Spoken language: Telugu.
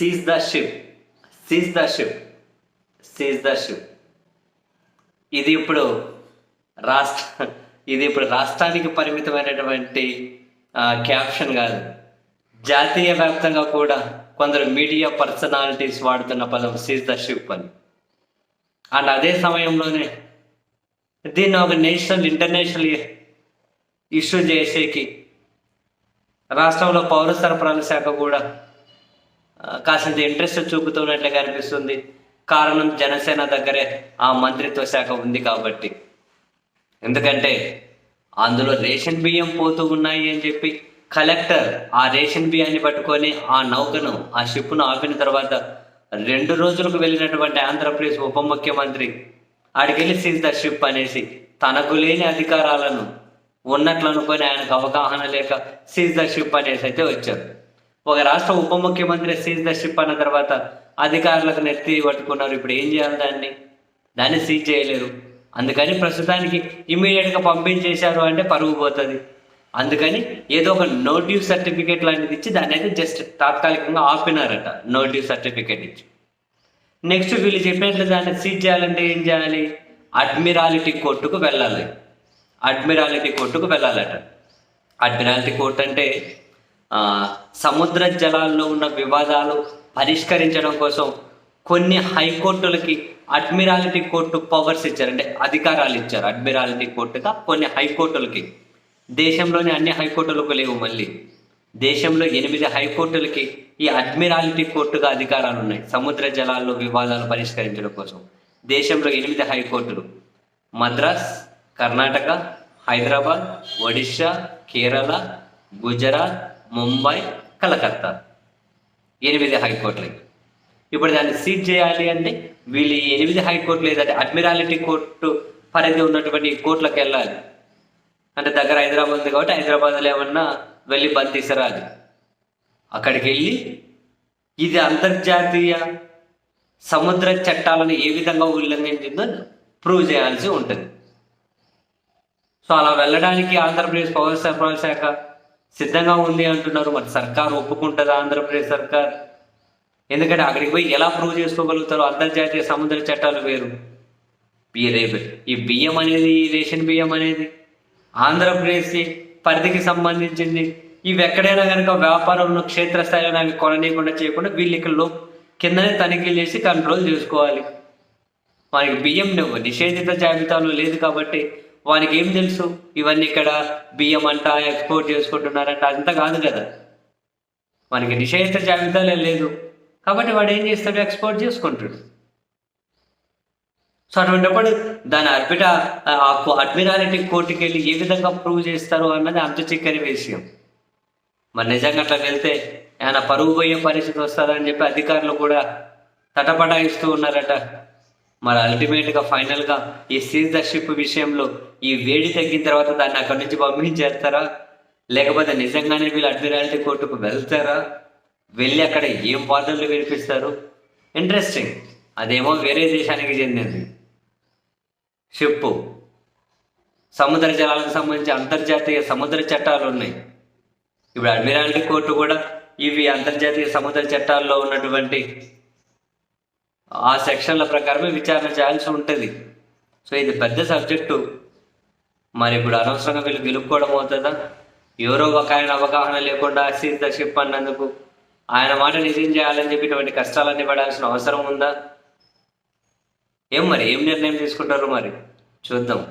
Seize the ship seize the ship seize the ship ఇది ఇప్పుడు రాష్ట్ర ఇది ఇప్పుడు రాష్ట్రానికి పరిమితమైనటువంటి క్యాప్షన్ కాదు. జాతీయ వ్యాప్తంగా కూడా కొందరు మీడియా పర్సనాలిటీస్ వాడుతున్న పదం సీజ్ ద షిప్ అని. అండ్ అదే సమయంలోనే దీన్ని ఒక నేషనల్ ఇంటర్నేషనల్ ఇష్యూ చేసేకి రాష్ట్రంలో పౌర సరఫరాల శాఖ కూడా కాసింత ఇంట్రెస్ట్ చూపుతున్నట్లుగా అనిపిస్తుంది. కారణం జనసేన దగ్గరే ఆ మంత్రిత్వ శాఖ ఉంది కాబట్టి. ఎందుకంటే అందులో రేషన్ బియ్యం పోతూ ఉన్నాయి అని చెప్పి కలెక్టర్ ఆ రేషన్ బియ్యాన్ని పట్టుకొని ఆ నౌకను ఆ షిప్ను ఆపిన తర్వాత రెండు రోజులకు వెళ్ళినటువంటి ఆంధ్రప్రదేశ్ ఉప ముఖ్యమంత్రి ఆడికెళ్ళి సీజ్ ద షిప్ అనేసి తనకు లేని అధికారాలను ఉన్నట్లు అనుకొని ఆయనకు అవగాహన లేక సీజ్ ద షిప్ అనేసి అయితే వచ్చారు. ఒక రాష్ట్ర ఉప ముఖ్యమంత్రి సీజ్ ద షిప్ అన్న తర్వాత అధికారులకు నెత్తి పట్టుకున్నారు. ఇప్పుడు ఏం చేయాలి దాన్ని? దాన్ని సీజ్ చేయలేరు. అందుకని ప్రస్తుతానికి ఇమీడియట్గా పంపించేశారు అంటే పరుగు పోతుంది. అందుకని ఏదో ఒక నోటివ్ సర్టిఫికేట్ లాంటిది ఇచ్చి దాన్ని అయితే జస్ట్ తాత్కాలికంగా ఆపినారట. నోటివ్ సర్టిఫికేట్ ఇచ్చి. నెక్స్ట్ వీళ్ళు చెప్పినట్లు దాన్ని సీజ్ చేయాలంటే ఏం చేయాలి? అడ్మిరాలిటీ కోర్టుకు వెళ్ళాలి. అడ్మిరాలిటీ కోర్టుకు వెళ్ళాలట. అడ్మిరాలిటీ కోర్టు అంటే సముద్ర జలాల్లో ఉన్న వివాదాలు పరిష్కరించడం కోసం కొన్ని హైకోర్టులకి అడ్మిరాలిటీ కోర్టు పవర్స్ ఇచ్చారు. అంటే అధికారాలు ఇచ్చారు. అడ్మిరాలిటీ కోర్టుగా కొన్ని హైకోర్టులకి. దేశంలోని అన్ని హైకోర్టులకు లేవు మళ్ళీ. దేశంలో ఎనిమిది హైకోర్టులకి ఈ అడ్మిరాలిటీ కోర్టుగా అధికారాలు ఉన్నాయి. సముద్ర జలాల్లో వివాదాలు పరిష్కరించడం కోసం. దేశంలో ఎనిమిది హైకోర్టులు. మద్రాస్ కర్ణాటక హైదరాబాద్ ఒడిశా కేరళ గుజరాత్ ముంబై కలకత్తా. ఎనిమిది హైకోర్టులు. ఇప్పుడు దాన్ని సీజ్ చేయాలి అంటే వీళ్ళు ఎనిమిది హైకోర్టులు ఏదంటే అడ్మిరాలిటీ కోర్టు పరిధి ఉన్నటువంటి కోర్టులకు వెళ్ళాలి. అంటే దగ్గర హైదరాబాద్ ఉంది కాబట్టి హైదరాబాద్లో ఏమన్నా వెళ్ళి బంద్ తీసుకురాలి అక్కడికి వెళ్ళి ఇది అంతర్జాతీయ సముద్ర చట్టాలను ఏ విధంగా ఉల్లంఘించిందో ప్రూవ్ చేయాల్సి ఉంటుంది. సో అలా వెళ్ళడానికి ఆంధ్రప్రదేశ్ పౌర సరఫరాల శాఖ సిద్ధంగా ఉంది అంటున్నారు. మరి సర్కార్ ఒప్పుకుంటుందా ఆంధ్రప్రదేశ్ సర్కార్? ఎందుకంటే అక్కడికి పోయి ఎలా ప్రూవ్ చేసుకోగలుగుతారో అంతర్జాతీయ సముద్ర చట్టాలు వేరు. ఈ ఈ బియ్యం అనేది ఈ రేషన్ బియ్యం అనేది ఆంధ్రప్రదేశ్ పరిధికి సంబంధించింది. ఇవి ఎక్కడైనా కనుక వ్యాపారంలో క్షేత్రస్థాయిలో అవి కొననీయకుండా చేయకుండా వీళ్ళు ఇక్కడ కిందనే తనిఖీలు చేసి కంట్రోల్ చేసుకోవాలి. మనకి బియ్యం నిషేధిత జాబితాలో లేదు కాబట్టి వానికి ఏం తెలుసు? ఇవన్నీ ఇక్కడ బియ్యం అంట ఎక్స్పోర్ట్ చేసుకుంటున్నారంట అంత కాదు కదా. వానికి నిషేధిత జాబితాలే లేదు. కాబట్టి వాడు ఏం చేస్తాడు? ఎక్స్పోర్ట్ చేసుకుంటాడు. సో అటువంటిప్పుడు దాని అర్పిట అడ్మిరాలిటీ కోర్టుకి వెళ్ళి ఏ విధంగా ప్రూవ్ చేస్తారు అన్నది అంత చిక్కని విషయం. మరి నిజంగా అట్లా వెళ్తే ఏమైనా పరుగు పోయే పరిస్థితి వస్తుందని చెప్పి అధికారులు కూడా తటపటాయిస్తూ ఉన్నారట. మరి అల్టిమేట్గా ఫైనల్గా ఈ సీజ్ ద విషయంలో ఈ వేడి తగ్గిన తర్వాత దాన్ని అక్కడి నుంచి పంపించేస్తారా? లేకపోతే నిజంగానే వీళ్ళు అడ్మిరాలిటీ కోర్టుకు వెళ్తారా? వెళ్ళి అక్కడ ఏం వాదనలు వినిపిస్తారు? ఇంట్రెస్టింగ్ అదేమో వేరే దేశానికి చెందింది. షిప్పు సముద్ర జలాలకు సంబంధించి అంతర్జాతీయ సముద్ర చట్టాలు ఉన్నాయి. ఇప్పుడు అడ్మిరాలిటీ కోర్టు కూడా ఇవి అంతర్జాతీయ సముద్ర చట్టాల్లో ఉన్నటువంటి ఆ సెక్షన్ల ప్రకారమే విచారణ చేయాల్సి ఉంటుంది. సో ఇది పెద్ద సబ్జెక్టు. మరి ఇప్పుడు అనవసరంగా వీళ్ళు గెలుపుకోవడం అవుతుందా? ఎవరో ఒక ఆయన అవగాహన లేకుండా సీతర్షిప్ షిప్ అన్నందుకు ఆయన మాట నిజం చేయాలని చెప్పి ఇటువంటి కష్టాలన్నీ పడాల్సిన అవసరం ఉందా? ఏం మరి? ఏం నిర్ణయం తీసుకుంటారు మరి? చూద్దాం.